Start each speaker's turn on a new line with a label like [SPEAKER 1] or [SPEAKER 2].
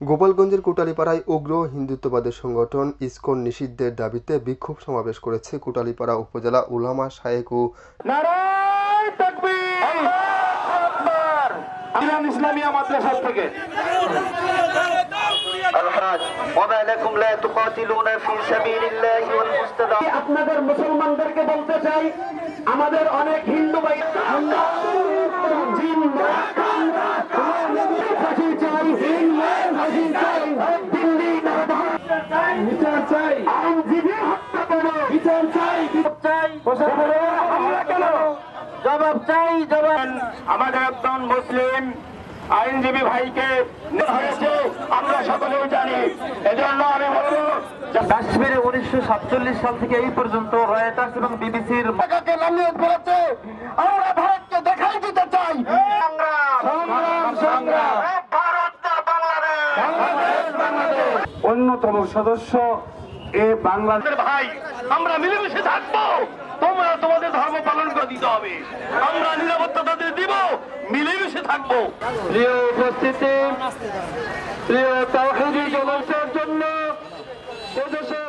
[SPEAKER 1] গোপালগঞ্জের কোটালীপাড়ায় উগ্র হিন্দুত্ববাদের সংগঠন ইসকন নিষিদ্ধের দাবিতে বিক্ষোভ সমাবেশ করেছে কোটালীপাড়া উপজেলা উলামা শায়েক ও
[SPEAKER 2] আপনাদের মুসলমানদেরকে বলতে চাই আমাদের অনেক হিন্দু ভাই বিচার চাই। আইনজীবী হত্যা করো। বিচার চাই চাই হামলা কেন? জবাব চাই জবাব আমাদের একজন মুসলিম আইনজীবী ভাইকে হয়েছে আমরা সকলেও জানি। এজন্য আমি বলব
[SPEAKER 3] কাশ্মীরে উনিশশো সাতচল্লিশ সাল থেকে এই পর্যন্ত রয়টার্স এবং বিবিসির
[SPEAKER 2] টাকাকে ফেলেছে। আমরা অন্যতম সদস্য এ বাংলাদেশের ভাই আমরা মিলেমিশে থাকব। তোমরা তোমাদের ধর্ম পালন করে দিতে হবে। আমরা নিরাপত্তা তাদের দিব মিলেমিশে থাকব। প্রিয় উপস্থিতি প্রিয় তাহিদি জনতার জন্য এদেশের